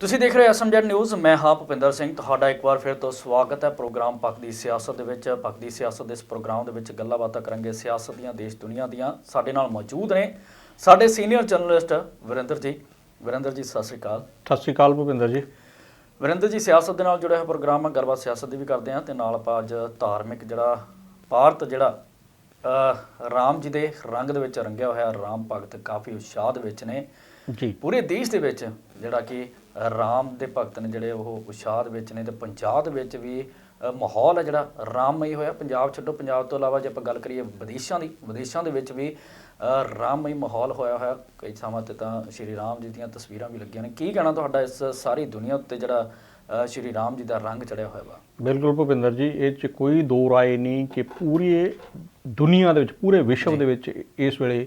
ਤੁਸੀਂ ਦੇਖ ਰਹੇ ਹੋ ਐਸਐਮਜੈਡ ਨਿਊਜ਼ ਮੈਂ ਹਾਂ ਭੁਪਿੰਦਰ ਸਿੰਘ। ਤੁਹਾਡਾ ਇੱਕ ਵਾਰ ਫਿਰ ਤੋਂ ਸਵਾਗਤ ਹੈ ਪ੍ਰੋਗਰਾਮ ਪੱਖ ਦੀ ਸਿਆਸਤ ਦੇ ਵਿੱਚ। ਪੱਖ ਦੀ ਸਿਆਸਤ ਦੇ ਇਸ ਪ੍ਰੋਗਰਾਮ ਦੇ ਵਿੱਚ ਗੱਲਾਂ ਬਾਤਾਂ ਕਰਾਂਗੇ ਸਿਆਸਤ ਦੀਆਂ ਦੇਸ਼ ਦੁਨੀਆ ਦੀਆਂ। ਸਾਡੇ ਨਾਲ ਮੌਜੂਦ ਨੇ ਸਾਡੇ ਸੀਨੀਅਰ ਜਰਨਲਿਸਟ ਵਿਰਿੰਦਰ ਜੀ। ਵਿਰਿੰਦਰ ਜੀ ਸਤਿ ਸ਼੍ਰੀ ਅਕਾਲ। ਸਤਿ ਸ਼੍ਰੀ ਅਕਾਲ ਭੁਪਿੰਦਰ ਜੀ। ਵਿਰਿੰਦਰ ਜੀ ਸਿਆਸਤ ਦੇ ਨਾਲ ਜੁੜਿਆ ਹੋਇਆ ਪ੍ਰੋਗਰਾਮ ਹੈ ਗੱਲਬਾਤ ਸਿਆਸਤ ਦੀ ਵੀ ਕਰਦੇ ਹਾਂ ਤੇ ਨਾਲ ਆਪਾਂ ਅੱਜ ਧਾਰਮਿਕ ਜਿਹੜਾ ਭਾਰਤ ਜਿਹੜਾ ਰਾਮ ਜੀ ਦੇ ਰੰਗ ਦੇ ਵਿੱਚ ਰੰਗਿਆ ਹੋਇਆ ਰਾਮ ਭਗਤ ਕਾਫੀ ਉਤਸ਼ਾਹ ਦੇ ਵਿੱਚ ਨੇ। ਜੀ। ਪੂਰੇ ਦੇਸ਼ ਦੇ ਵਿੱਚ ਜਿਹੜਾ ਕਿ ਰਾਮ ਦੇ ਭਗਤ ਨੇ ਜਿਹੜੇ ਉਹ ਉਤਸ਼ਾਹ ਦੇ ਵਿੱਚ ਨੇ ਤੇ ਪੰਜਾਬ ਦੇ ਵਿੱਚ ਵੀ ਮਾਹੌਲ ਹੈ ਜਿਹੜਾ ਰਾਮਮਈ ਹੋਇਆ। ਪੰਜਾਬ ਛੱਡੋ ਪੰਜਾਬ ਤੋਂ ਇਲਾਵਾ ਜੇ ਆਪਾਂ ਗੱਲ ਕਰੀਏ ਵਿਦੇਸ਼ਾਂ ਦੀ ਵਿਦੇਸ਼ਾਂ ਦੇ ਵਿੱਚ ਵੀ ਰਾਮਮਈ ਮਾਹੌਲ ਹੋਇਆ ਹੋਇਆ। ਕਈ ਥਾਵਾਂ ਤੇ ਤਾਂ ਸ਼੍ਰੀ ਰਾਮ ਜੀ ਦੀਆਂ ਤਸਵੀਰਾਂ ਵੀ ਲੱਗੀਆਂ ਨੇ। ਕੀ ਕਹਿਣਾ ਤੁਹਾਡਾ ਇਸ ਸਾਰੀ ਦੁਨੀਆ ਉੱਤੇ ਜਿਹੜਾ ਸ਼੍ਰੀ ਰਾਮ ਜੀ ਦਾ ਰੰਗ ਚੜਿਆ ਹੋਇਆ ਵਾ? ਬਿਲਕੁਲ ਭੁਪਿੰਦਰ ਜੀ ਇਹ ਚ ਕੋਈ ਦੋ ਰਾਏ ਨਹੀਂ ਕਿ ਪੂਰੀ ਦੁਨੀਆ ਦੇ ਵਿੱਚ ਪੂਰੇ ਵਿਸ਼ਵ ਦੇ ਵਿੱਚ ਇਸ ਵੇਲੇ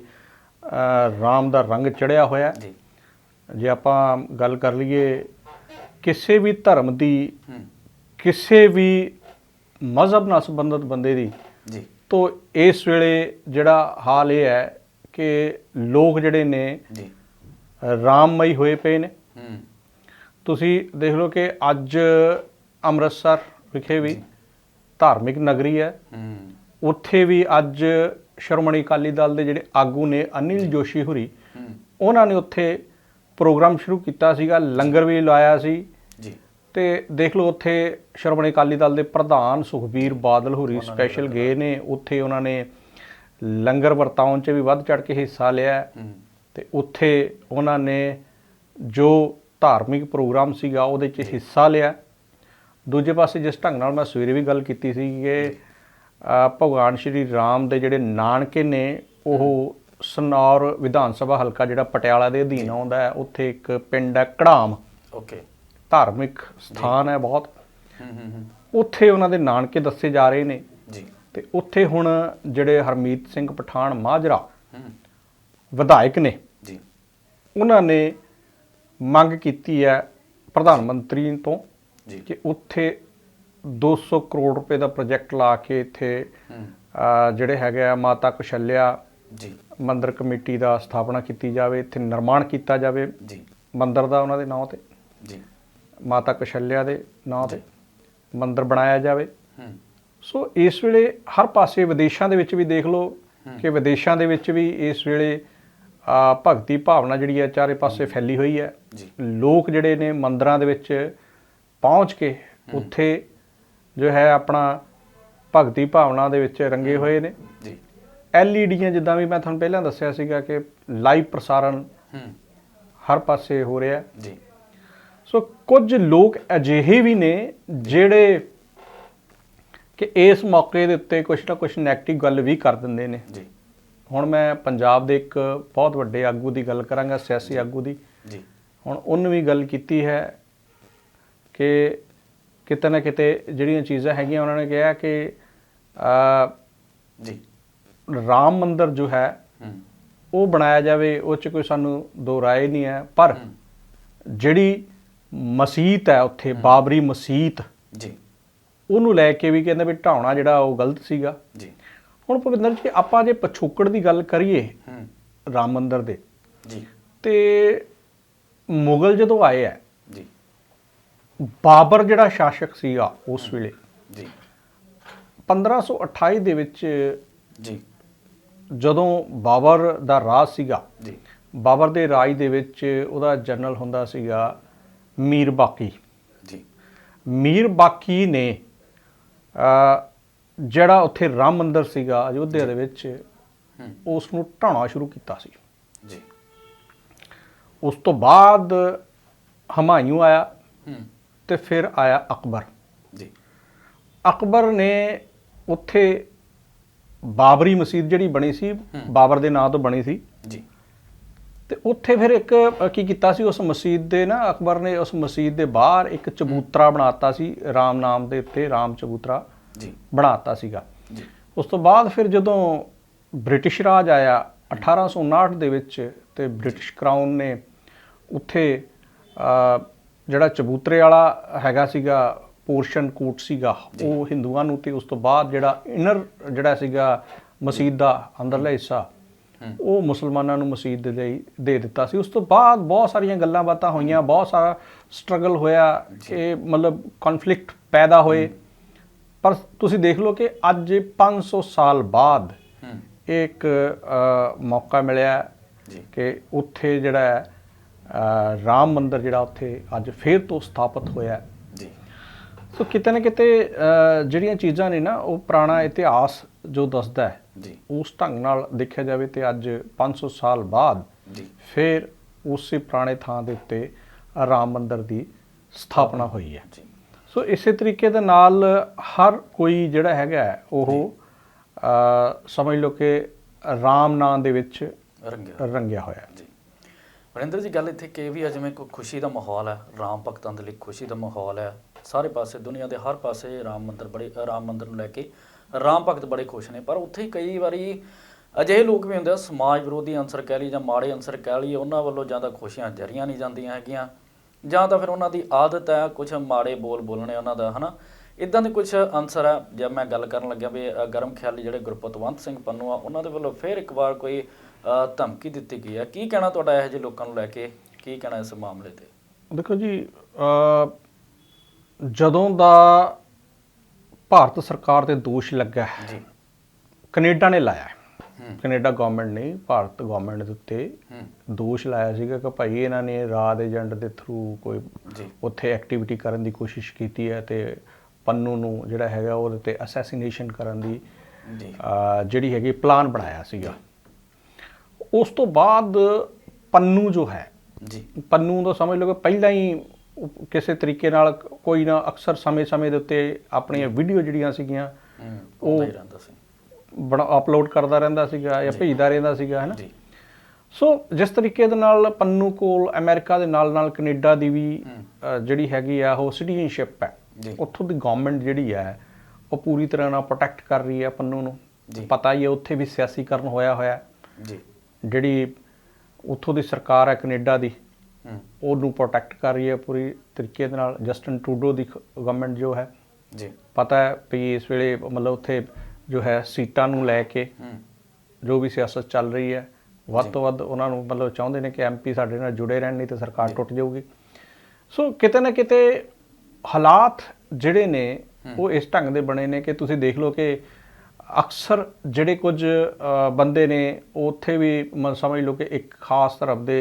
ਰਾਮ ਦਾ ਰੰਗ ਚੜਿਆ ਹੋਇਆ। ਹੈ। ਜੀ ਆਪਾਂ ਗੱਲ ਕਰ ਲਈਏ ਕਿਸੇ ਵੀ ਧਰਮ ਦੀ ਕਿਸੇ ਵੀ ਮਜ਼ਹਬ ਨਾਲ ਸੰਬੰਧਿਤ ਬੰਦੇ ਦੀ ਜੀ। ਤੋਂ ਇਸ ਵੇਲੇ ਜਿਹੜਾ ਹਾਲ ਇਹ ਹੈ ਕਿ ਲੋਕ ਜਿਹੜੇ ਨੇ ਜੀ। ਰਾਮਮਈ ਹੋਏ ਪਏ ਨੇ। ਹੂੰ। ਤੁਸੀਂ ਦੇਖ ਲਓ ਕਿ ਅੱਜ ਅੰਮ੍ਰਿਤਸਰ ਵਿਖੇ ਵੀ ਧਾਰਮਿਕ ਨਗਰੀ ਹੈ। ਹੂੰ। ਉੱਥੇ ਵੀ ਅੱਜ ਸ਼੍ਰੋਮਣੀ ਅਕਾਲੀ ਦਲ ਦੇ ਜਿਹੜੇ ਆਗੂ ਨੇ ਅਨਿਲ ਜੋਸ਼ੀ ਹੁਰੀ ਉਹਨਾਂ ਨੇ ਉੱਥੇ ਪ੍ਰੋਗਰਾਮ ਸ਼ੁਰੂ ਕੀਤਾ ਸੀਗਾ ਲੰਗਰ ਵੀ ਲਾਇਆ ਸੀ। ਜੀ। ਤੇ ਦੇਖ ਲਓ ਉੱਥੇ ਸ਼੍ਰੋਮਣੀ ਅਕਾਲੀ ਦਲ ਦੇ ਪ੍ਰਧਾਨ ਸੁਖਬੀਰ ਬਾਦਲ ਹੁਰੀ ਸਪੈਸ਼ਲ ਗਏ ਨੇ। ਉੱਥੇ ਉਹਨਾਂ ਨੇ ਲੰਗਰ ਵਰਤਾਉਣ 'ਚ ਵੀ ਵੱਧ ਚੜ ਕੇ ਹਿੱਸਾ ਲਿਆ। ਤੇ ਉੱਥੇ ਉਹਨਾਂ ਨੇ ਜੋ ਧਾਰਮਿਕ ਪ੍ਰੋਗਰਾਮ ਸੀਗਾ ਉਹਦੇ 'ਚ ਹਿੱਸਾ ਲਿਆ। ਦੂਜੇ ਪਾਸੇ ਜਿਸ ਢੰਗ ਨਾਲ ਮੈਂ ਸਵੇਰੇ ਵੀ ਗੱਲ ਕੀਤੀ ਸੀ ਕਿ ਭਗਵਾਨ ਸ਼੍ਰੀ ਰਾਮ ਦੇ ਜਿਹੜੇ ਨਾਨਕੇ ਨੇ ਉਹ ਸਨੌਰ ਵਿਧਾਨ ਸਭਾ ਹਲਕਾ ਜਿਹੜਾ ਪਟਿਆਲਾ ਦੇ ਅਧੀਨ ਆਉਂਦਾ ਹੈ ਉੱਥੇ ਇੱਕ ਪਿੰਡ ਹੈ ਕੜਾਮ। ਓਕੇ। ਧਾਰਮਿਕ ਸਥਾਨ ਹੈ ਬਹੁਤ। ਹੂੰ ਹੂੰ ਉੱਥੇ ਉਹਨਾਂ ਦੇ ਨਾਨਕੇ ਦੱਸੇ ਜਾ ਰਹੇ ਨੇ। ਜੀ। ਤੇ ਉੱਥੇ ਹੁਣ ਜਿਹੜੇ ਹਰਮੀਤ ਸਿੰਘ ਪਠਾਨ ਮਾਜਰਾ ਹੂੰ। ਵਿਧਾਇਕ ਨੇ ਜੀ। ਉਹਨਾਂ ਨੇ ਮੰਗ ਕੀਤੀ ਹੈ ਪ੍ਰਧਾਨ ਮੰਤਰੀ ਤੋਂ ਜੀ। ਕਿ ਉੱਥੇ 200 ਕਰੋੜ ਰੁਪਏ ਦਾ ਪ੍ਰੋਜੈਕਟ ਲਾ ਕੇ ਇੱਥੇ ਜਿਹੜੇ ਹੈਗੇ ਆ ਮਾਤਾ ਕੁਸ਼ਲਿਆ ਜੀ। ਮੰਦਿਰ ਕਮੇਟੀ ਦਾ ਸਥਾਪਨਾ ਕੀਤੀ ਜਾਵੇ ਇੱਥੇ ਨਿਰਮਾਣ ਕੀਤਾ ਜਾਵੇ। ਜੀ। ਮੰਦਿਰ ਦਾ ਉਹਨਾਂ ਦੇ ਨਾਂ ਤੇ। ਜੀ। ਮਾਤਾ ਕੁਸ਼ਲਿਆ ਦੇ ਨਾਂ ਤੇ ਮੰਦਿਰ ਬਣਾਇਆ ਜਾਵੇ। ਹੂੰ। ਸੋ ਇਸ ਵੇਲੇ ਹਰ ਪਾਸੇ ਵਿਦੇਸ਼ਾਂ ਦੇ ਵਿੱਚ ਵੀ ਦੇਖ ਲਓ ਕਿ ਵਿਦੇਸ਼ਾਂ ਦੇ ਵਿੱਚ ਵੀ ਇਸ ਵੇਲੇ ਆ ਭਗਤੀ ਭਾਵਨਾ ਜਿਹੜੀ ਹੈ ਚਾਰੇ ਪਾਸੇ ਫੈਲੀ ਹੋਈ ਹੈ। ਲੋਕ ਜਿਹੜੇ ਨੇ ਮੰਦਰਾਂ ਦੇ ਵਿੱਚ ਪਹੁੰਚ ਕੇ ਉੱਥੇ ਜੋ ਹੈ ਆਪਣਾ ਭਗਤੀ ਭਾਵਨਾ ਦੇ ਵਿੱਚ ਰੰਗੇ ਹੋਏ ਨੇ। ਜੀ। ਐਲਈਡੀਆਂ ਜਿੱਦਾਂ ਵੀ ਮੈਂ ਤੁਹਾਨੂੰ ਪਹਿਲਾਂ ਦੱਸਿਆ ਸੀਗਾ ਕਿ ਲਾਈਵ ਪ੍ਰਸਾਰਣ ਹਰ ਪਾਸੇ ਹੋ ਰਿਹਾ ਜੀ। ਸੋ ਕੁਝ ਲੋਕ ਅਜਿਹੇ ਵੀ ਨੇ ਜਿਹੜੇ ਕਿ ਇਸ ਮੌਕੇ ਦੇ ਉੱਤੇ ਕੁਝ ਨਾ ਕੁਝ ਨੈਗੇਟਿਵ ਗੱਲ ਵੀ ਕਰ ਦਿੰਦੇ ਨੇ। ਜੀ। ਹੁਣ ਮੈਂ ਪੰਜਾਬ ਦੇ ਇੱਕ ਬਹੁਤ ਵੱਡੇ ਆਗੂ ਦੀ ਗੱਲ ਕਰਾਂਗਾ ਸਿਆਸੀ ਆਗੂ ਦੀ। ਜੀ। ਹੁਣ ਉਹਨੇ ਵੀ ਗੱਲ ਕੀਤੀ ਹੈ ਕਿ ਕਿਤੇ ਨਾ ਕਿਤੇ ਜਿਹੜੀਆਂ ਚੀਜ਼ਾਂ ਹੈਗੀਆਂ ਉਹਨਾਂ ਨੇ ਕਿਹਾ ਕਿ ਅ, ਜੀ। ਰਾਮ ਮੰਦਿਰ ਜੋ ਹੈ ਉਹ ਬਣਾਇਆ ਜਾਵੇ ਉਹ 'ਚ ਕੋਈ ਸਾਨੂੰ ਦੋ ਰਾਏ ਨਹੀਂ ਹੈ ਪਰ ਜਿਹੜੀ ਮਸਜਿਦ ਹੈ ਉੱਥੇ ਬਾਬਰੀ ਮਸਜਿਦ ਜੀ। ਉਹਨੂੰ ਲੈ ਕੇ ਵੀ ਕਹਿੰਦੇ ਵੀ ਢਾਉਣਾ ਜਿਹੜਾ ਉਹ ਗਲਤ ਸੀਗਾ। ਜੀ। ਹੁਣ ਭੁਪਿੰਦਰ ਜੀ ਆਪਾਂ ਜੇ ਪਛੋਕੜ ਦੀ ਗੱਲ ਕਰੀਏ ਹੂੰ। ਰਾਮ ਮੰਦਿਰ ਦੇ ਜੀ। ਤੇ ਮੁਗਲ ਜਦੋਂ ਆਏ ਆ ਜੀ। ਬਾਬਰ ਜਿਹੜਾ ਸ਼ਾਸਕ ਸੀਗਾ ਉਸ ਵੇਲੇ ਜੀ। 1528 ਦੇ ਵਿੱਚ ਜੀ। ਜਦੋਂ ਬਾਬਰ ਦਾ ਰਾਜ ਸੀਗਾ ਜੀ। ਬਾਬਰ ਦੇ ਰਾਜ ਦੇ ਵਿੱਚ ਉਹਦਾ ਜਨਰਲ ਹੁੰਦਾ ਸੀਗਾ ਮੀਰ ਬਾਕੀ। ਜੀ। ਮੀਰ ਬਾਕੀ ਨੇ ਜਿਹੜਾ ਉੱਥੇ ਰਾਮ ਮੰਦਿਰ ਸੀਗਾ ਅਯੋਧਿਆ ਦੇ ਵਿੱਚ ਉਸ ਨੂੰ ਢਾਉਣਾ ਸ਼ੁਰੂ ਕੀਤਾ ਸੀ। ਜੀ। ਉਸ ਤੋਂ ਬਾਅਦ ਹਮਾਯੂ ਆਇਆ ਤੇ ਫਿਰ ਆਇਆ ਅਕਬਰ। ਜੀ। ਅਕਬਰ ਨੇ ਉੱਥੇ ਬਾਬਰੀ ਮਸਜਿਦ ਜਿਹੜੀ ਬਣੀ ਸੀ ਬਾਬਰ ਦੇ ਨਾਂ ਤੋਂ ਬਣੀ ਸੀ। ਜੀ। ਤੇ ਉੱਥੇ ਫਿਰ ਇੱਕ ਕੀ ਕੀਤਾ ਸੀ ਉਸ ਮਸਜਿਦ ਦੇ ਨਾ ਅਕਬਰ ਨੇ ਉਸ ਮਸਜਿਦ ਦੇ ਬਾਹਰ ਇੱਕ ਚਬੂਤਰਾ ਬਣਾਤਾ ਸੀ ਰਾਮ ਨਾਮ ਦੇ ਉੱਤੇ ਰਾਮ ਚਬੂਤਰਾ ਜੀ। ਬਣਾਤਾ ਸੀਗਾ। ਜੀ। ਉਸ ਤੋਂ ਬਾਅਦ ਫਿਰ ਜਦੋਂ ਬ੍ਰਿਟਿਸ਼ ਰਾਜ ਆਇਆ 1859 ਦੇ ਵਿੱਚ ਤੇ ਬ੍ਰਿਟਿਸ਼ ਕਰਾਊਨ ਨੇ ਉੱਥੇ ਜਿਹੜਾ ਚਬੂਤਰੇ ਵਾਲਾ ਹੈਗਾ ਸੀਗਾ ਪੋਰਸ਼ਨ ਕੋਟ ਸੀਗਾ ਉਹ ਹਿੰਦੂਆਂ ਨੂੰ ਤੇ ਉਸ ਤੋਂ ਬਾਅਦ ਜਿਹੜਾ ਇਨਰ ਜਿਹੜਾ ਸੀਗਾ ਮਸਜਿਦ ਦਾ ਅੰਦਰਲਾ ਹਿੱਸਾ। ਉਹ ਮੁਸਲਮਾਨਾਂ ਨੂੰ ਮਸਜਿਦ ਦੇ ਲਈ ਦੇ ਦਿੱਤਾ ਸੀ। ਉਸ ਤੋਂ ਬਾਅਦ ਬਹੁਤ ਸਾਰੀਆਂ ਗੱਲਾਂ ਬਾਤਾਂ ਹੋਈਆਂ ਬਹੁਤ ਸਾਰਾ ਸਟਰਗਲ ਹੋਇਆ ਕਿ ਮਤਲਬ ਕਨਫਲਿਕਟ ਪੈਦਾ ਹੋਏ। ਪਰ ਤੁਸੀਂ ਦੇਖ ਲਓ ਕਿ ਅੱਜ 500 ਸਾਲ ਬਾਅਦ ਇੱਕ ਮੌਕਾ ਮਿਲਿਆ ਜੀ। ਕਿ ਉੱਥੇ ਜਿਹੜਾ ਰਾਮ ਮੰਦਿਰ ਜਿਹੜਾ ਉੱਥੇ ਅੱਜ ਫੇਰ ਤੋਂ ਸਥਾਪਿਤ ਹੋਇਆ। ਸੋ ਕਿਤੇ ਨਾ ਕਿਤੇ ਜਿਹੜੀਆਂ ਚੀਜ਼ਾਂ ਨੇ ਨਾ ਉਹ ਪੁਰਾਣਾ ਇਤਿਹਾਸ ਜੋ ਦੱਸਦਾ ਹੈ ਜੀ। ਉਸ ਢੰਗ ਨਾਲ ਦੇਖਿਆ ਜਾਵੇ ਤੇ ਅੱਜ 500 ਸਾਲ ਬਾਅਦ ਜੀ। ਫਿਰ ਉਸੇ ਪੁਰਾਣੇ ਥਾਂ ਦੇ ਉੱਤੇ ਰਾਮ ਮੰਦਿਰ ਦੀ ਸਥਾਪਨਾ ਹੋਈ ਹੈ। ਜੀ। ਸੋ ਇਸੇ ਤਰੀਕੇ ਦੇ ਨਾਲ ਹਰ ਕੋਈ ਜਿਹੜਾ ਹੈਗਾ ਉਹ ਸਮਝ ਲਓ ਕਿ ਰਾਮ ਨਾਂ ਦੇ ਵਿੱਚ ਰੰਗਿਆ ਹੋਇਆ। ਹੈ। ਜੀ। ਵਰਿੰਦਰ ਜੀ ਗੱਲ ਇੱਥੇ ਕਿ ਵੀ ਜਿਵੇਂ ਕੋਈ ਖੁਸ਼ੀ ਦਾ ਮਾਹੌਲ ਹੈ ਰਾਮ ਭਗਤਾਂ ਦੇ ਲਈ ਖੁਸ਼ੀ ਦਾ ਮਾਹੌਲ ਹੈ ਸਾਰੇ ਪਾਸੇ, ਦੁਨੀਆ ਦੇ ਹਰ ਪਾਸੇ ਰਾਮ ਮੰਦਿਰ ਬੜੇ, ਰਾਮ ਮੰਦਿਰ ਨੂੰ ਲੈ ਕੇ ਰਾਮ ਭਗਤ ਬੜੇ ਖੁਸ਼ ਨੇ। ਪਰ ਉੱਥੇ ਕਈ ਵਾਰੀ ਅਜਿਹੇ ਲੋਕ ਵੀ ਹੁੰਦੇ ਆ, ਸਮਾਜ ਵਿਰੋਧੀ ਅੰਸਰ ਕਹਿ ਲਈ ਜਾਂ ਮਾੜੇ ਅੰਸਰ ਕਹਿ ਲਈ ਉਹਨਾਂ ਵੱਲੋਂ ਜਾਂ ਤਾਂ ਖੁਸ਼ੀਆਂ ਜਰੀਆਂ ਨਹੀਂ ਜਾਂਦੀਆਂ ਹੈਗੀਆਂ, ਜਾਂ ਤਾਂ ਫਿਰ ਉਹਨਾਂ ਦੀ ਆਦਤ ਹੈ ਕੁਝ ਮਾੜੇ ਬੋਲ ਬੋਲਣੇ ਉਹਨਾਂ ਦਾ, ਹਨਾ? ਇਦਾਂ ਦੇ ਕੁਝ ਅੰਸਰ ਹੈ ਜਦ ਮੈਂ ਗੱਲ ਕਰਨ ਲੱਗਿਆ ਵੀ ਗਰਮ ਖਿਆਲੀ ਜਿਹੜੇ ਗੁਰਪਤਵੰਤ ਸਿੰਘ ਪੰਨੂ ਆ, ਉਹਨਾਂ ਦੇ ਵੱਲੋਂ ਫਿਰ ਇੱਕ ਵਾਰ ਕੋਈ ਧਮਕੀ ਦਿੱਤੀ ਗਈ ਹੈ। ਕੀ ਕਹਿਣਾ ਤੁਹਾਡਾ ਇਹੋ ਜਿਹੇ ਲੋਕਾਂ ਨੂੰ ਲੈ ਕੇ? ਕੀ ਕਹਿਣਾ ਇਸ ਮਾਮਲੇ ਤੇ? ਦੇਖੋ ਜੀ ਜਦੋਂ ਦਾ ਭਾਰਤ ਸਰਕਾਰ ਤੇ ਦੋਸ਼ ਲੱਗਾ ਹੈ, ਜੀ। ਕੈਨੇਡਾ ਨੇ ਲਾਇਆ ਕੈਨੇਡਾ ਗਵਰਨਮੈਂਟ ਨੇ ਭਾਰਤ ਗਵਰਨਮੈਂਟ ਦੇ ਉੱਤੇ ਦੋਸ਼ ਲਾਇਆ ਸੀਗਾ ਕਿ ਭਾਈ ਇਹਨਾਂ ਨੇ ਰਾਤ ਏਜੰਟ ਦੇ ਥਰੂ ਕੋਈ ਉੱਥੇ ਐਕਟੀਵਿਟੀ ਕਰਨ ਦੀ ਕੋਸ਼ਿਸ਼ ਕੀਤੀ ਹੈ ਤੇ ਪੰਨੂ ਨੂੰ ਜਿਹੜਾ ਹੈਗਾ ਉਹਦੇ ਤੇ ਅਸੈਸੀਨੇਸ਼ਨ ਕਰਨ ਦੀ ਜਿਹੜੀ ਹੈਗੀ ਪਲਾਨ ਬਣਾਇਆ ਸੀਗਾ। ਉਸ ਤੋਂ ਬਾਅਦ ਪੰਨੂ ਜੋ ਹੈ ਜੀ। ਪੰਨੂ ਦਾ ਸਮਝ ਲਓ ਕਿ ਪਹਿਲਾਂ ਹੀ ਕਿਸੇ ਤਰੀਕੇ ਨਾਲ ਕੋਈ ਨਾ ਅਕਸਰ ਸਮੇਂ-ਸਮੇਂ ਦੇ ਉੱਤੇ ਆਪਣੀਆਂ ਵੀਡੀਓ ਜਿਹੜੀਆਂ ਸੀਗੀਆਂ ਉਹ- ਰਹਿੰਦਾ ਸੀ। ਬੜਾ ਅਪਲੋਡ ਕਰਦਾ ਰਹਿੰਦਾ ਸੀਗਾ ਜਾਂ ਭੇਜਦਾ ਰਹਿੰਦਾ ਸੀਗਾ ਹੈਨਾ? ਜੀ। ਸੋ ਜਿਸ ਤਰੀਕੇ ਦੇ ਨਾਲ ਪੰਨੂ ਕੋਲ ਅਮਰੀਕਾ ਦੇ ਨਾਲ ਨਾਲ ਕੈਨੇਡਾ ਦੀ ਵੀ ਜਿਹੜੀ ਹੈਗੀ ਆ ਉਹ ਸਿਟੀਜ਼ਨਸ਼ਿਪ ਹੈ। ਉੱਥੋਂ ਦੀ ਗਵਰਨਮੈਂਟ ਜਿਹੜੀ ਹੈ ਉਹ ਪੂਰੀ ਤਰ੍ਹਾਂ ਨਾਲ ਪ੍ਰੋਟੈਕਟ ਕਰ ਰਹੀ ਹੈ ਪੰਨੂ ਨੂੰ। ਪਤਾ ਹੀ ਹੈ ਉੱਥੇ ਵੀ ਸਿਆਸੀਕਰਨ ਹੋਇਆ ਹੋਇਆ। ਜੀ। ਜਿਹੜੀ ਉੱਥੋਂ ਦੀ ਸਰਕਾਰ ਹੈ ਕੈਨੇਡਾ ਦੀ ਉਹਨੂੰ ਪ੍ਰੋਟੈਕਟ ਕਰ ਰਹੀ ਹੈ ਪੂਰੀ ਤਰੀਕੇ ਦੇ ਨਾਲ। ਜਸਟਨ ਟਰੂਡੋ ਦੀ ਗਵਰਨਮੈਂਟ ਜੋ ਹੈ ਜੀ। ਪਤਾ ਹੈ ਵੀ ਇਸ ਵੇਲੇ ਮਤਲਬ ਉੱਥੇ ਜੋ ਹੈ ਸੀਟਾਂ ਨੂੰ ਲੈ ਕੇ ਜੋ ਵੀ ਸਿਆਸਤ ਚੱਲ ਰਹੀ ਹੈ ਵੱਧ ਤੋਂ ਵੱਧ ਉਹਨਾਂ ਨੂੰ ਮਤਲਬ ਚਾਹੁੰਦੇ ਨੇ ਕਿ ਐਮਪੀ ਸਾਡੇ ਨਾਲ ਜੁੜੇ ਰਹਿਣ ਨਹੀਂ ਤੇ ਸਰਕਾਰ ਟੁੱਟ ਜਾਊਗੀ। ਸੋ ਕਿਤੇ ਨਾ ਕਿਤੇ ਹਾਲਾਤ ਜਿਹੜੇ ਨੇ ਉਹ ਇਸ ਢੰਗ ਦੇ ਬਣੇ ਨੇ ਕਿ ਤੁਸੀਂ ਦੇਖ ਲਓ ਕਿ ਅਕਸਰ ਜਿਹੜੇ ਕੁਝ ਬੰਦੇ ਨੇ ਉੱਥੇ ਵੀ ਸਮਝ ਲਓ ਕਿ ਇੱਕ ਖਾਸ ਧਰਮ ਦੇ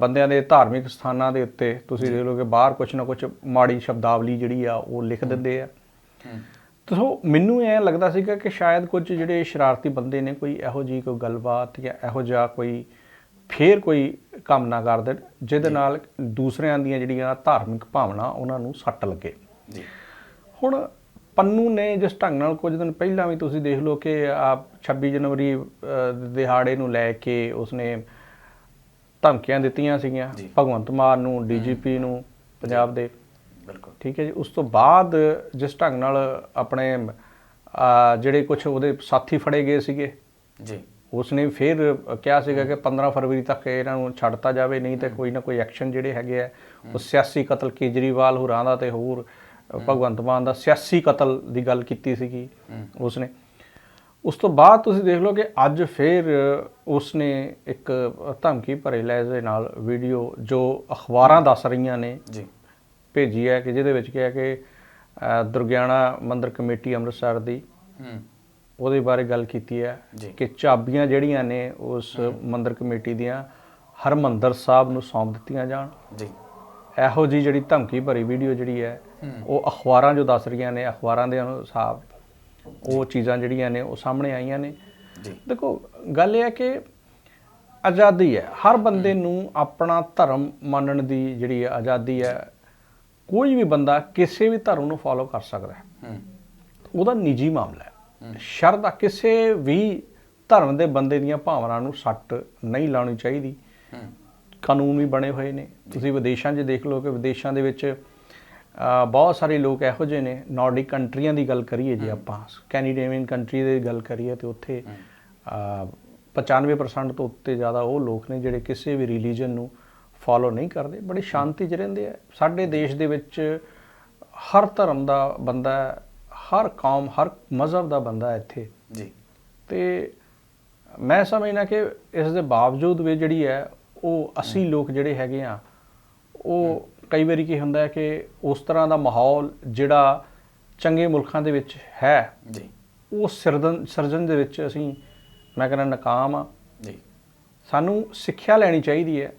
ਬੰਦਿਆਂ ਦੇ ਧਾਰਮਿਕ ਸਥਾਨਾਂ ਦੇ ਉੱਤੇ ਤੁਸੀਂ ਦੇਖ ਲਓ ਕਿ ਬਾਹਰ ਕੁਝ ਨਾ ਕੁਝ ਮਾੜੀ ਸ਼ਬਦਾਵਲੀ ਜਿਹੜੀ ਆ ਉਹ ਲਿਖ ਦਿੰਦੇ ਆ। ਤੋ ਮੈਨੂੰ ਇਹ ਲੱਗਦਾ ਸੀਗਾ ਕਿ ਸ਼ਾਇਦ ਕੁਝ ਜਿਹੜੇ ਸ਼ਰਾਰਤੀ ਬੰਦੇ ਨੇ ਕੋਈ ਇਹੋ ਜੀ ਕੋਈ ਗੱਲਬਾਤ ਜਾਂ ਇਹੋ ਜਿਹਾ ਕੋਈ ਫੇਰ ਕੋਈ ਕੰਮ ਨਾ ਕਰ ਦੇਣ ਜਿਹਦੇ ਨਾਲ ਦੂਸਰਿਆਂ ਦੀਆਂ ਜਿਹੜੀਆਂ ਧਾਰਮਿਕ ਭਾਵਨਾ ਉਹਨਾਂ ਨੂੰ ਸੱਟ ਲੱਗੇ। ਜੀ। ਹੁਣ ਪੰਨੂ ਨੇ ਜਿਸ ਢੰਗ ਨਾਲ ਕੁਝ ਦਿਨ ਪਹਿਲਾਂ ਵੀ ਤੁਸੀਂ ਦੇਖ ਲਓ ਕਿ ਆ 26 ਜਨਵਰੀ ਦਿਹਾੜੇ ਨੂੰ ਲੈ ਕੇ ਉਸਨੇ ਧਮਕੀਆਂ ਦਿੱਤੀਆਂ ਸੀਗੀਆਂ। ਭਗਵੰਤ ਮਾਨ ਨੂੰ ਡੀਜੀਪੀ ਨੂੰ ਪੰਜਾਬ ਦੇ। ਬਿਲਕੁਲ। ਠੀਕ ਹੈ ਜੀ ਉਸ ਤੋਂ ਬਾਅਦ ਜਿਸ ਢੰਗ ਨਾਲ ਆਪਣੇ ਜਿਹੜੇ ਕੁਝ ਉਹਦੇ ਸਾਥੀ ਫੜੇ ਗਏ ਸੀਗੇ ਜੀ। ਉਸਨੇ ਫਿਰ ਕਿਹਾ ਸੀਗਾ ਕਿ 15 ਫਰਵਰੀ ਤੱਕ ਇਹਨਾਂ ਨੂੰ ਛੱਡਤਾ ਜਾਵੇ ਨਹੀਂ ਤੇ ਕੋਈ ਨਾ ਕੋਈ ਐਕਸ਼ਨ ਜਿਹੜੇ ਹੈਗੇ ਆ ਉਹ ਸਿਆਸੀ ਕਤਲ ਕੇਜਰੀਵਾਲ ਹੋਰਾਂ ਦਾ ਤੇ ਹੋਰ ਭਗਵੰਤ ਮਾਨ ਦਾ ਸਿਆਸੀ ਕਤਲ ਦੀ ਗੱਲ ਕੀਤੀ ਸੀਗੀ ਉਸਨੇ। ਉਸ ਤੋਂ ਬਾਅਦ ਤੁਸੀਂ ਦੇਖ ਲਓ ਕਿ ਅੱਜ ਫਿਰ ਉਸਨੇ ਇੱਕ ਧਮਕੀ ਭਰੇ ਲਹਿਜੇ ਦੇ ਨਾਲ ਵੀਡੀਓ ਜੋ ਅਖਬਾਰਾਂ ਦੱਸ ਰਹੀਆਂ ਨੇ ਜੀ। ਭੇਜੀ ਹੈ ਕਿ ਜਿਹਦੇ ਵਿੱਚ ਕਿਹਾ ਕਿ ਦੁਰਗਿਆਣਾ ਮੰਦਿਰ ਕਮੇਟੀ ਅੰਮ੍ਰਿਤਸਰ ਦੀ ਹੂੰ। ਉਹਦੇ ਬਾਰੇ ਗੱਲ ਕੀਤੀ ਹੈ। ਕਿ ਚਾਬੀਆਂ ਜਿਹੜੀਆਂ ਨੇ ਉਸ ਮੰਦਿਰ ਕਮੇਟੀ ਦੀਆਂ ਹਰਮੰਦਰ ਸਾਹਿਬ ਨੂੰ ਸੌਂਪ ਦਿੱਤੀਆਂ ਜਾਣ। ਜੀ। ਇਹੋ ਜੀ ਜਿਹੜੀ ਧਮਕੀ ਭਰੀ ਵੀਡੀਓ ਜਿਹੜੀ ਹੂੰ ਉਹ ਅਖਬਾਰਾਂ ਜੋ ਦੱਸ ਰਹੀਆਂ ਨੇ ਅਖਬਾਰਾਂ ਦੇ ਅਨੁਸਾਰ। ਉਹ ਚੀਜ਼ਾਂ ਜਿਹੜੀਆਂ ਨੇ ਉਹ ਸਾਹਮਣੇ ਆਈਆਂ ਨੇ। ਜੀ। ਦੇਖੋ ਗੱਲ ਇਹ ਹੈ ਕਿ ਆਜ਼ਾਦੀ ਹੈ। ਹਰ ਬੰਦੇ ਨੂੰ ਆਪਣਾ ਧਰਮ ਮੰਨਣ ਦੀ ਜਿਹੜੀ ਆਜ਼ਾਦੀ ਹੈ ਕੋਈ ਵੀ ਬੰਦਾ ਕਿਸੇ ਵੀ ਧਰਮ ਨੂੰ ਫਾਲੋ ਕਰ ਸਕਦਾ ਹੈ। ਹੂੰ। ਉਹਦਾ ਨਿੱਜੀ ਮਾਮਲਾ ਹੈ। ਸ਼ਰਧਾ ਕਿਸੇ ਵੀ ਧਰਮ ਦੇ ਬੰਦੇ ਦੀਆਂ ਭਾਵਨਾਵਾਂ ਨੂੰ ਸੱਟ ਨਹੀਂ ਲਾਉਣੀ ਚਾਹੀਦੀ। ਕਾਨੂੰਨ ਵੀ ਬਣੇ ਹੋਏ ਨੇ। ਤੁਸੀਂ ਵਿਦੇਸ਼ਾਂ 'ਚ ਦੇਖ ਲਓ ਕਿ ਵਿਦੇਸ਼ਾਂ ਦੇ ਵਿੱਚ ਬਹੁਤ ਸਾਰੇ ਲੋਕ ਇਹੋ ਜਿਹੇ ਨੇ ਨਾਰਡਿਕ ਕੰਟਰੀਆਂ ਦੀ ਗੱਲ ਕਰੀਏ ਜੇ ਆਪਾਂ ਸਕੈਂਡੀਨੇਵੀਅਨ ਕੰਟਰੀ ਦੀ ਗੱਲ ਕਰੀਏ ਤੇ ਉੱਥੇ ਅ, 95% ਤੋਂ ਉੱਤੇ ਜ਼ਿਆਦਾ ਉਹ ਲੋਕ ਨੇ ਜਿਹੜੇ ਕਿਸੇ ਵੀ ਰਿਲੀਜਨ ਨੂੰ ਫਾਲੋ ਨਹੀਂ ਕਰਦੇ ਬੜੀ ਸ਼ਾਂਤੀ 'ਚ ਰਹਿੰਦੇ ਆ। ਸਾਡੇ ਦੇਸ਼ ਦੇ ਵਿੱਚ ਹਰ ਧਰਮ ਦਾ ਬੰਦਾ ਹਰ ਕੌਮ ਹਰ ਮਜ਼ਹਬ ਦਾ ਬੰਦਾ ਇੱਥੇ। ਜੀ। ਤੇ ਮੈਂ ਸਮਝਦਾ ਕਿ ਇਸ ਦੇ ਬਾਵਜੂਦ ਵੀ ਜਿਹੜੀ ਹੈ ਉਹ ਅਸੀਂ ਲੋਕ ਜਿਹੜੇ ਹੈਗੇ ਆ ਉਹ ਕਈ ਵਾਰੀ ਕੀ ਹੁੰਦਾ ਹੈ ਕਿ ਉਸ ਤਰ੍ਹਾਂ ਦਾ ਮਾਹੌਲ ਜਿਹੜਾ ਚੰਗੇ ਮੁਲਕਾਂ ਦੇ ਵਿੱਚ ਹੈ ਜੀ। ਉਹ ਸਿਰਜਣ ਸਿਰਜਣ ਦੇ ਵਿੱਚ ਅਸੀਂ ਮੈਂ ਕਹਿੰਦਾ ਨਾਕਾਮ ਆ। ਜੀ। ਸਾਨੂੰ ਸਿੱਖਿਆ ਲੈਣੀ ਚਾਹੀਦੀ ਹੈ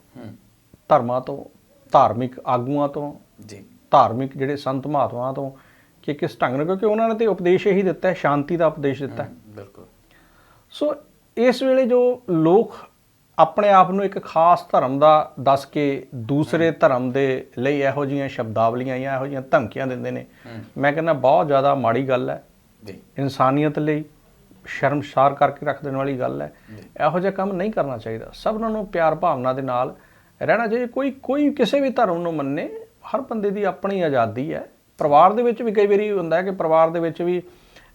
ਧਰਮਾਂ ਤੋਂ ਧਾਰਮਿਕ ਆਗੂਆਂ ਤੋਂ ਜੀ। ਧਾਰਮਿਕ ਜਿਹੜੇ ਸੰਤ ਮਹਾਤਮਾਵਾਂ ਤੋਂ ਕਿ ਕਿਸ ਢੰਗ ਨਾਲ ਕਿਉਂਕਿ ਉਹਨਾਂ ਨੇ ਤੇ ਉਪਦੇਸ਼ ਇਹੀ ਦਿੱਤਾ ਹੈ ਸ਼ਾਂਤੀ ਦਾ ਉਪਦੇਸ਼ ਦਿੱਤਾ ਹੂੰ, ਬਿਲਕੁਲ। ਸੋ ਇਸ ਵੇਲੇ ਜੋ ਲੋਕ ਆਪਣੇ ਆਪ ਨੂੰ ਇੱਕ ਖਾਸ ਧਰਮ ਦਾ ਦੱਸ ਕੇ ਦੂਸਰੇ ਧਰਮ ਦੇ ਲਈ ਇਹੋ ਜਿਹੀਆਂ ਸ਼ਬਦਾਵਲੀਆਂ ਜਾਂ ਇਹੋ ਜਿਹੀਆਂ ਧਮਕੀਆਂ ਦਿੰਦੇ ਨੇ। ਮੈਂ ਕਹਿੰਦਾ ਬਹੁਤ ਜ਼ਿਆਦਾ ਮਾੜੀ ਗੱਲ ਹੈ। ਜੀ। ਇਨਸਾਨੀਅਤ ਲਈ ਸ਼ਰਮਸਾਰ ਕਰਕੇ ਰੱਖ ਦੇਣ ਵਾਲੀ ਗੱਲ ਹੈ। ਇਹੋ ਜਿਹਾ ਕੰਮ ਨਹੀਂ ਕਰਨਾ ਚਾਹੀਦਾ। ਸਭਨਾਂ ਨੂੰ ਪਿਆਰ ਭਾਵਨਾ ਦੇ ਨਾਲ ਰਹਿਣਾ ਚਾਹੀਦਾ। ਕੋਈ ਕੋਈ ਕਿਸੇ ਵੀ ਧਰਮ ਨੂੰ ਮੰਨੇ ਹਰ ਬੰਦੇ ਦੀ ਆਪਣੀ ਆਜ਼ਾਦੀ ਹੈ। ਪਰਿਵਾਰ ਦੇ ਵਿੱਚ ਵੀ ਕਈ ਵਾਰੀ ਹੁੰਦਾ ਹੈ ਕਿ ਪਰਿਵਾਰ ਦੇ ਵਿੱਚ ਵੀ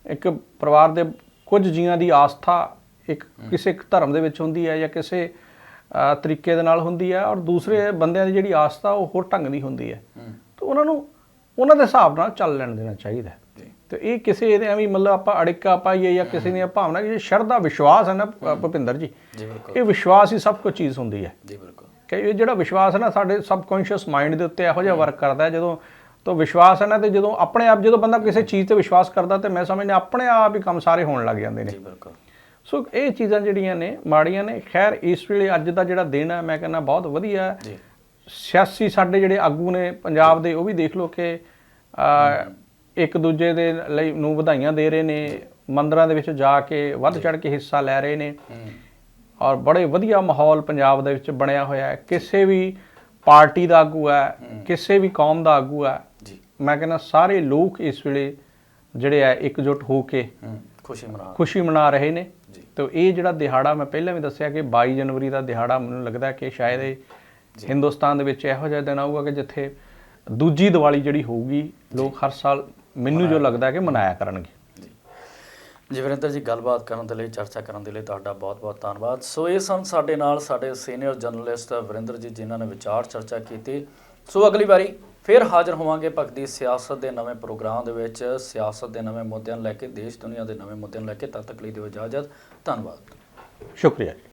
ਇੱਕ ਪਰਿਵਾਰ ਦੇ ਕੁਝ ਜੀਆਂ ਦੀ ਆਸਥਾ ਇੱਕ ਕਿਸੇ ਇੱਕ ਧਰਮ ਦੇ ਵਿੱਚ ਹੁੰਦੀ ਹੈ ਜਾਂ ਕਿਸੇ ਤਰੀਕੇ ਦੇ ਨਾਲ ਹੁੰਦੀ ਹੈ ਔਰ ਦੂਸਰੇ ਬੰਦਿਆਂ ਦੀ ਜਿਹੜੀ ਆਸਥਾ ਉਹ ਹੋਰ ਢੰਗ ਦੀ ਹੁੰਦੀ ਹੈ। ਤਾਂ ਉਹਨਾਂ ਨੂੰ ਉਹਨਾਂ ਦੇ ਹਿਸਾਬ ਨਾਲ ਚੱਲ ਲੈਣ ਦੇਣਾ ਚਾਹੀਦਾ ਤੇ ਇਹ ਕਿਸੇ ਦੇ ਐਵੇਂ ਮਤਲਬ ਆਪਾਂ ਅੜਿੱਕਾ ਪਾਈਏ ਜਾਂ ਕਿਸੇ ਦੀਆਂ ਭਾਵਨਾ ਕਿ ਸ਼ਰਧਾ ਵਿਸ਼ਵਾਸ ਹੈ ਨਾ ਭੁਪਿੰਦਰ ਜੀ। ਇਹ ਵਿਸ਼ਵਾਸ ਹੀ ਸਭ ਕੁਝ ਚੀਜ਼ ਹੁੰਦੀ ਹੈ। ਜੀ ਬਿਲਕੁਲ। ਕਿ ਇਹ ਜਿਹੜਾ ਵਿਸ਼ਵਾਸ ਹੈ ਨਾ ਸਾਡੇ ਸਬਕੌਂਸ਼ੀਅਸ ਮਾਈਂਡ ਦੇ ਉੱਤੇ ਇਹੋ ਜਿਹਾ ਵਰਕ ਕਰਦਾ ਹੈ ਜਦੋਂ ਤੋਂ ਵਿਸ਼ਵਾਸ ਹੈ ਨਾ ਤੇ ਜਦੋਂ ਆਪਣੇ ਆਪ ਜਦੋਂ ਬੰਦਾ ਕਿਸੇ ਚੀਜ਼ ਤੇ ਵਿਸ਼ਵਾਸ ਕਰਦਾ ਤੇ ਮੈਂ ਸਮਝਦਾ ਆਪਣੇ ਆਪ ਹੀ ਕੰਮ ਸਾਰੇ ਹੋਣ ਲੱਗ ਜਾਂਦੇ ਨੇ। ਜੀ ਬਿਲਕੁਲ। ਸੋ ਇਹ ਚੀਜ਼ਾਂ ਜਿਹੜੀਆਂ ਨੇ ਮਾੜੀਆਂ ਨੇ। ਖੈਰ ਇਸ ਵੇਲੇ ਅੱਜ ਦਾ ਜਿਹੜਾ ਦਿਨ ਹੈ ਮੈਂ ਕਹਿੰਦਾ ਬਹੁਤ ਵਧੀਆ। ਹੈ ਜੀ। ਸਿਆਸੀ ਸਾਡੇ ਜਿਹੜੇ ਆਗੂ ਨੇ ਪੰਜਾਬ ਦੇ ਉਹ ਵੀ ਦੇਖ ਲਓ ਕਿ ਇੱਕ ਦੂਜੇ ਦੇ ਲਈ ਨੂੰ ਵਧਾਈਆਂ ਦੇ ਰਹੇ ਨੇ। ਮੰਦਰਾਂ ਦੇ ਵਿੱਚ ਜਾ ਕੇ ਵੱਧ ਚੜ ਕੇ ਹਿੱਸਾ ਲੈ ਰਹੇ ਨੇ। ਔਰ ਬੜੇ ਵਧੀਆ ਮਾਹੌਲ ਪੰਜਾਬ ਦੇ ਵਿੱਚ ਬਣਿਆ ਹੋਇਆ ਹੈ। ਕਿਸੇ ਵੀ ਪਾਰਟੀ ਦਾ ਆਗੂ ਹੈ ਕਿਸੇ ਵੀ ਕੌਮ ਦਾ ਆਗੂ ਹੈ। ਜੀ। ਮੈਂ ਕਹਿੰਦਾ ਸਾਰੇ ਲੋਕ ਇਸ ਵੇਲੇ ਜਿਹੜੇ ਹੈ ਇਕਜੁੱਟ ਹੋ ਕੇ ਖੁਸ਼ੀ ਮਨਾ ਖੁਸ਼ੀ ਮਨਾ ਰਹੇ ਨੇ। ਜੀ। ਤੇ ਇਹ ਜਿਹੜਾ ਦਿਹਾੜਾ ਮੈਂ ਪਹਿਲਾਂ ਵੀ ਦੱਸਿਆ ਕਿ 22 ਜਨਵਰੀ ਦਾ ਦਿਹਾੜਾ ਮੈਨੂੰ ਲੱਗਦਾ ਕਿ ਸ਼ਾਇਦ ਇਹ ਹਿੰਦੁਸਤਾਨ ਦੇ ਵਿੱਚ ਇਹੋ ਜਿਹਾ ਦਿਨ ਆਊਗਾ ਕਿ ਜਿੱਥੇ ਦੂਜੀ ਦੀਵਾਲੀ ਜਿਹੜੀ ਹੋਊਗੀ ਲੋਕ ਹਰ ਸਾਲ ਮੈਨੂੰ ਜੋ ਲੱਗਦਾ ਕਿ ਮਨਾਇਆ ਕਰਨਗੇ। ਜੀ। ਜੀ ਵਰਿੰਦਰ ਜੀ ਗੱਲਬਾਤ ਕਰਨ ਦੇ ਲਈ ਚਰਚਾ ਕਰਨ ਦੇ ਲਈ ਤੁਹਾਡਾ ਬਹੁਤ-ਬਹੁਤ ਧੰਨਵਾਦ। ਸੋ ਇਹ ਸਨ ਸਾਡੇ ਨਾਲ ਸਾਡੇ ਸੀਨੀਅਰ ਜਰਨਲਿਸਟ ਵਰਿੰਦਰ ਜੀ ਜਿਨ੍ਹਾਂ ਨੇ ਵਿਚਾਰ ਚਰਚਾ ਕੀਤੀ। ਸੋ ਅਗਲੀ ਵਾਰੀ ਫਿਰ ਹਾਜ਼ਰ ਹੋਵਾਂਗੇ ਭਗਤੀ ਸਿਆਸਤ ਦੇ ਨਵੇਂ ਪ੍ਰੋਗਰਾਮ ਦੇ ਵਿੱਚ। ਸਿਆਸਤ ਦੇ ਨਵੇਂ ਮੁੱਦਿਆਂ ਨੂੰ ਲੈ ਕੇ, ਦੇਸ਼ ਦੁਨੀਆ ਦੇ ਨਵੇਂ ਮੁੱਦਿਆਂ ਨੂੰ ਲੈ ਕੇ ਤਦ ਤੱਕ ਲਈ ਦਿਓ ਇਜਾਜ਼ਤ। ਧੰਨਵਾਦ। ਸ਼ੁਕਰੀਆ ਜੀ।